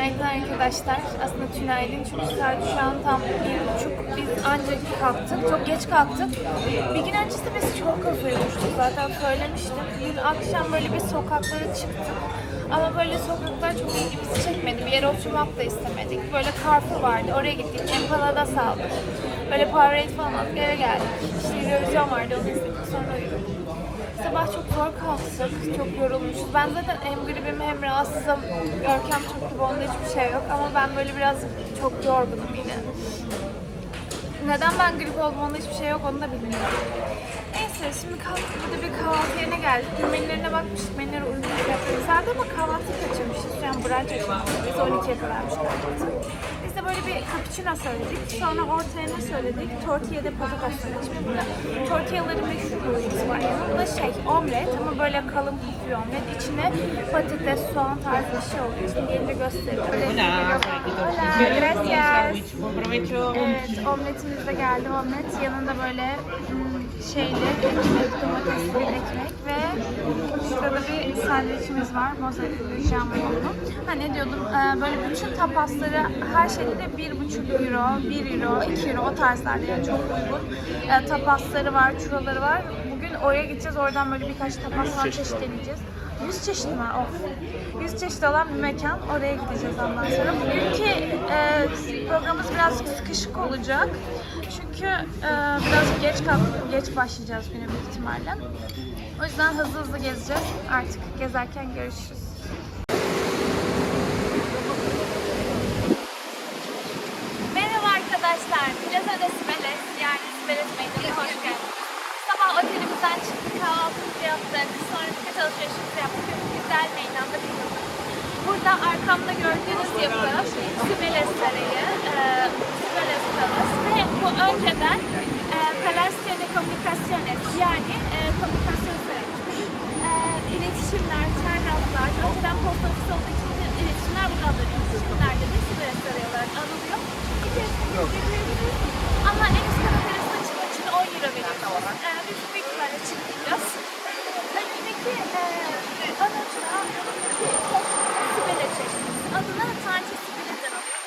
Günaydın arkadaşlar. Aslında tünaydın çünkü saat şu an tam bir buçuk. Biz ancak kalktık. Çok geç kalktık. Bir gün öncesinde biz çok uyumuştuk zaten söylemiştim. Dün akşam böyle bir sokaklara çıktık. Ama böyle sokaklar çok ilgimizi çekmedi. Bir yere oturmak da istemedik. Böyle Carrefour vardı. Oraya gittik. Empanadas aldık. Böyle Powerade falan aldık. Eve geldik. İşte Eurovision vardı. Onu izledik. Sonra uyuduk. Sabah çok zor kalktık, çok yorulmuşuz. Ben zaten hem gribim hem rahatsızım. Görkem çok gibi onda hiçbir şey yok ama ben böyle biraz çok yorgunum yine. Neden ben grip oldum onda hiçbir şey yok onu da bilmiyorum. Neyse şimdi kalktık burada bir kahvaltı yerine geldik. Menülerine bakmıştık. Menüleri uygun fiyatlı güzeldi ama kahvaltıyı kaçırmışız. An brunch açılmışız. Biz 12'ye kadarmış kahvaltı. Biz de böyle bir cappuccino söyledik. Sonra ortaya ne söyledik? Tortilla de patates söyledik. Şimdi burada tortillaların meşhur yoğurtçusu var. Yanında şey omlet ama böyle kalın bir omlet. İçine patates, soğan tarzı bir şey oluyor. Şimdi gelince göstereyim. Hola, Hola, gracias. Evet, omletimiz de geldi. Omlet yanında böyle hmm, şeyli ekmek, domatesli bir ekmek ve şurada bir sandviçimiz var. Mozaikli jambonlu. Ha ne diyordum? Ee, böyle bütün tapasları her şekilde bir buçuk euro, 1 euro, 2 euro o tarzlarda yani çok uygun. Ee, tapasları var, churroları var. Bugün oraya gideceğiz. Oradan böyle birkaç tapas falan çeşit deneyeceğiz. 100 çeşit var of. 100 çeşit olan bir mekan. Oraya gideceğiz ondan sonra. Bugünkü e, programımız birazcık sıkışık olacak. Çünkü e, biraz geç kalkıp geç başlayacağız güne büyük ihtimalle. O yüzden hızlı hızlı gezeceğiz. Artık gezerken görüşürüz. Merhaba arkadaşlar. Plaza de Sibeles yani Sibeles Meydanı'na hoş geldiniz. Sabah otelimizden çıktık, kahvaltımızı yaptık, sonra birkaç alışverişimizi yaptık güzel meydanda kaldık. Burada arkamda gördüğünüz yapı Sibeles Sarayı, e, Sibeles ve bu önceden e, Palacio de yani e, komünikasyon sarayı. E, iletişimler, telgraflar, önceden posta ofisi olduğu için iletişimler burada alınıyor. Şimdilerde de Sibeles Sarayı olarak anılıyor. İçerisinde girebiliriz. Ama en üst kata terasına çıkmak için 10 euro veriyoruz. E, biz büyük ihtimalle çıkmayacağız. Önündeki e, anıtla Adına Tanrıça Sibel'den alıyor.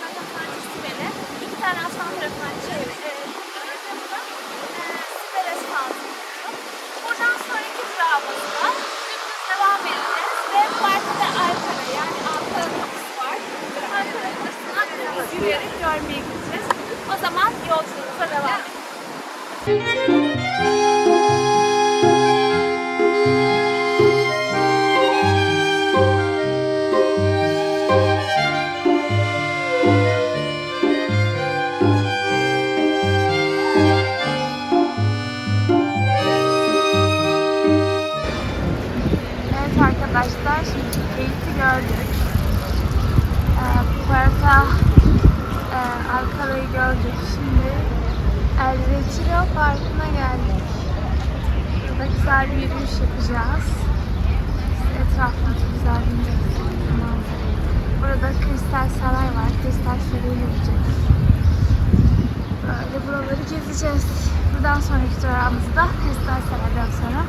Zaten Tanrıça Sibel'e iki tane aslan tarafından çevir. E, burada e, sağlıyor. Buradan sonraki durağımızda dümdüz devam edeceğiz. Ve bu arkada Ankara yani Ankara kapısı var. Ankara kapısından dümdüz yürüyerek görmeye gideceğiz. O zaman yolculuğumuza devam edelim. Gördük. Ee, Puerta e, Alcala'yı gördük. Şimdi El Retiro Parkı'na geldik. Burada güzel bir yürüyüş yapacağız. Etrafındaki güzel bir manzara. Burada Kristal Saray var. Kristal Sarayı yapacağız. Böyle buraları gezeceğiz. Buradan sonraki durağımızı da Kristal Saray'dan sonra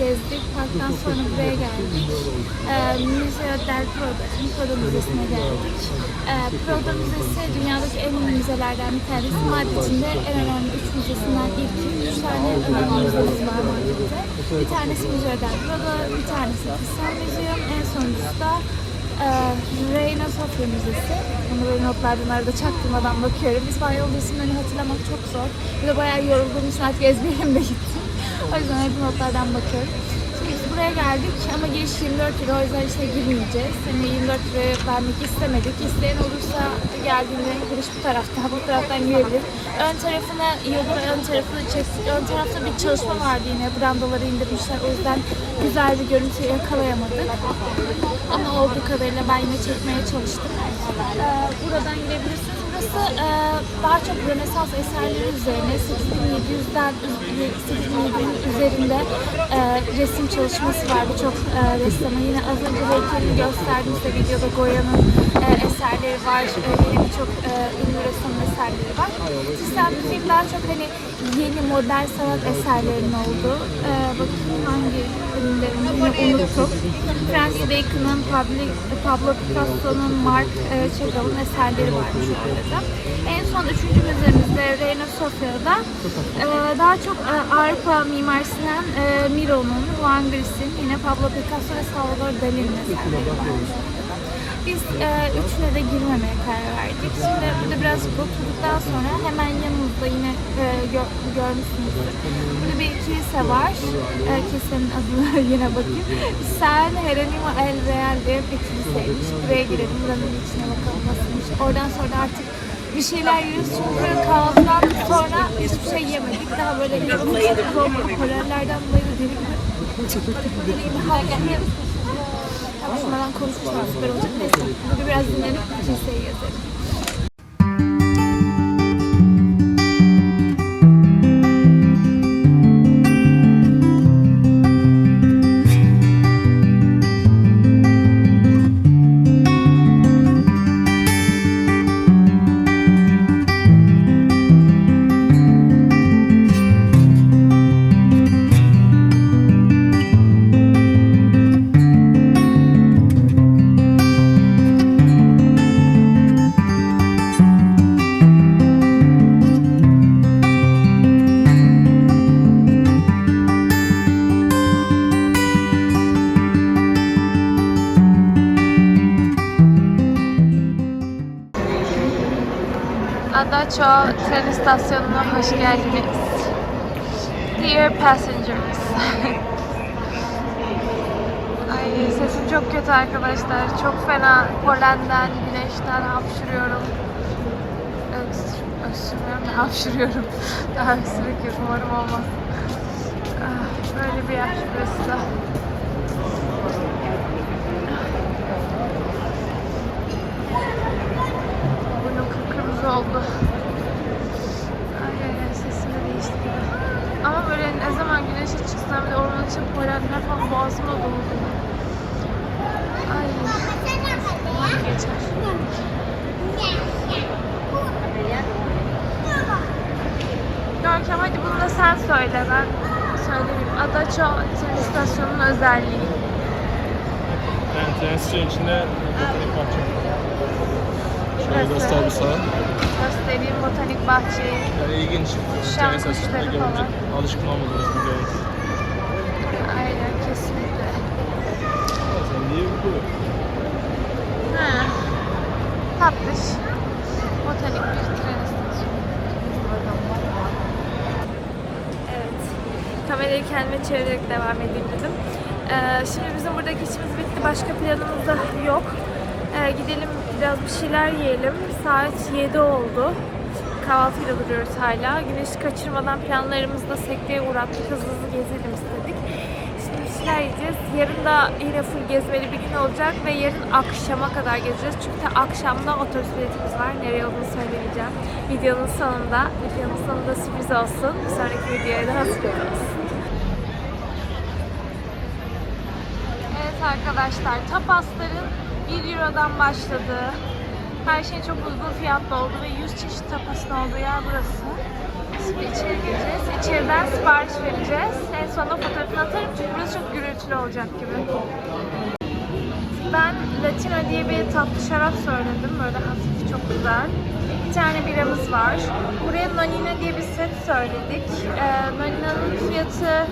anlatacağım. geldik. E, Museo del Prado, Prado Müzesi'ne geldik. E, Prado Müzesi dünyadaki en ünlü müzelerden bir tanesi. Madrid'in en önemli üç müzesinden ilki. Üç tane önemli müzemiz var Madrid'de. Bir tanesi Museo del Prado, bir tanesi Thyssen Museum, en sonuncusu da e, Reina Sofia Müzesi. Bunu böyle notlardan arada çaktırmadan bakıyorum. İspanyolca isimlerini hatırlamak çok zor. Bir de bayağı yorulduğum için artık ezberim de gitti. O yüzden hep notlardan bakıyorum. Şimdi biz buraya geldik ama giriş 24 lira o yüzden işte girmeyeceğiz. Hani 24 lira vermek istemedik. İsteyen olursa geldiğinde giriş bu tarafta, bu taraftan girebilir. Ön tarafına yolu ve ön tarafını çektik. Ön tarafta bir çalışma vardı yine. Brandaları indirmişler. O yüzden güzel bir görüntü yakalayamadık. Ama olduğu kadarıyla ben yine çekmeye çalıştım. Ee, buradan girebilirsiniz. Burası e, daha çok Rönesans eserleri üzerine 8700'den 8700'in üzerinde e, resim çalışması var birçok e, ressamı. Yine az önce heykelini gösterdim size videoda Goya'nın e, eserleri var. E, birçok e, ünlü ressamın eserleri var. Sistem Müziğin daha çok hani yeni modern sanat eserlerinin olduğu. E, bakın hangi ürünlerini yine unuttum. Francis Bacon'ın, Pablo, Picasso'nun, Mark e, Chagall'ın eserleri varmış orada da. En son üçüncü müzemizde Reina Sofia'da e, daha çok e, Avrupa mimarisinden e, Miro'nun, Juan Gris'in, yine Pablo Picasso ve Salvador Dali'nin eserleri da. Biz e, üçüne de girmemeye karar verdik. Şimdi burada birazcık oturduktan sonra hemen yanımızda yine e, gö- görmüşsünüzdür. Burada bir kilise var. E, kilisenin adına yine bakayım. San Jeronimo El Real diye bir kiliseymiş. Buraya girelim, buranın içine bakalım nasılmış. Oradan sonra artık bir şeyler yiyoruz çünkü kahvaltıdan sonra hiçbir şey yemedik. Daha böyle çıkıp olmadı. Korellerden dolayı da deli gibi çıkmadık. Deli gibi hareket Konuşmadan konuşursak süper olacak. Neyse. Biraz dinlenip kiliseye gezelim. Adacho tren istasyonuna hoş geldiniz. Dear passengers. Ay sesim çok kötü arkadaşlar. Çok fena polenden, güneşten hapşırıyorum. Öks, öksürmüyorum da hapşırıyorum. Daha öksürük yok umarım olmaz. Ah, Böyle bir yer burası da. Kıpkırmızı oldu. Ay ay ay sesim de değişti gibi. Ama böyle ne zaman güneşe çıksam bir de ormanın içi polenler boğazıma doldu. Ay. Geçer. Görkem hadi bunu da sen söyle ben söylemeyeyim. Adaço tren istasyonunun özelliği. Yani tren istasyonu içinde botanik bahçe. Şöyle göster bir sağa. Göstereyim botanik bahçeyi. Yani ilginç. İstasyonunda kuşları falan. alışkın olmadığınız bir görüntü. Aynen kesinlikle. Sen niye bu? Ha. Tatlış. Botanik bir tren istasyonu. Evet. Kamerayı kendime çevirerek devam edeyim dedim. Ee, şimdi bizim buradaki işimiz bitti. Başka planımız da yok. Ee, gidelim biraz bir şeyler yiyelim. Saat 7 oldu. Kahvaltıyla duruyoruz hala. Güneşi kaçırmadan planlarımızda sekteye uğrattık. Hızlı hızlı gezelim istedik. Şimdi bir şeyler yiyeceğiz. Yarın da yine full gezmeli bir gün olacak ve yarın akşama kadar gezeceğiz. Çünkü akşamda otobüs biletimiz var. Nereye olduğunu söylemeyeceğim. Videonun sonunda, videonun sonunda sürpriz olsun. Bir sonraki videoya da hazırlıyoruz. Arkadaşlar, tapasların 1 Euro'dan başladığı, her şey çok uygun fiyatlı oldu ve 100 çeşit tapasın olduğu yer burası. Şimdi içeri gireceğiz. İçeriden sipariş vereceğiz. En sonunda fotoğrafını atarım çünkü burası çok gürültülü olacak gibi. ben Latino diye bir tatlı şarap söyledim. Böyle hafif çok güzel. Bir tane biramız var. Buraya Nonina diye bir set söyledik. Ee, Nonina'nın fiyatı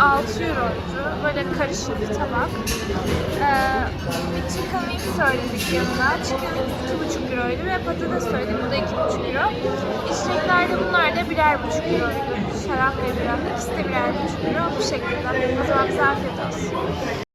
6 euroydu. Böyle karışık bir tabak. Ee, bir chicken wing söyledik yanına. Chicken wings 2,5 euroydu ve patates söyledik. Bu da 2,5 euro. İçecekler de bunlar da birer buçuk euroydu. Şarap ve bira. İkisi de birer buçuk euro. Bu şekilde. O zaman bize afiyet olsun.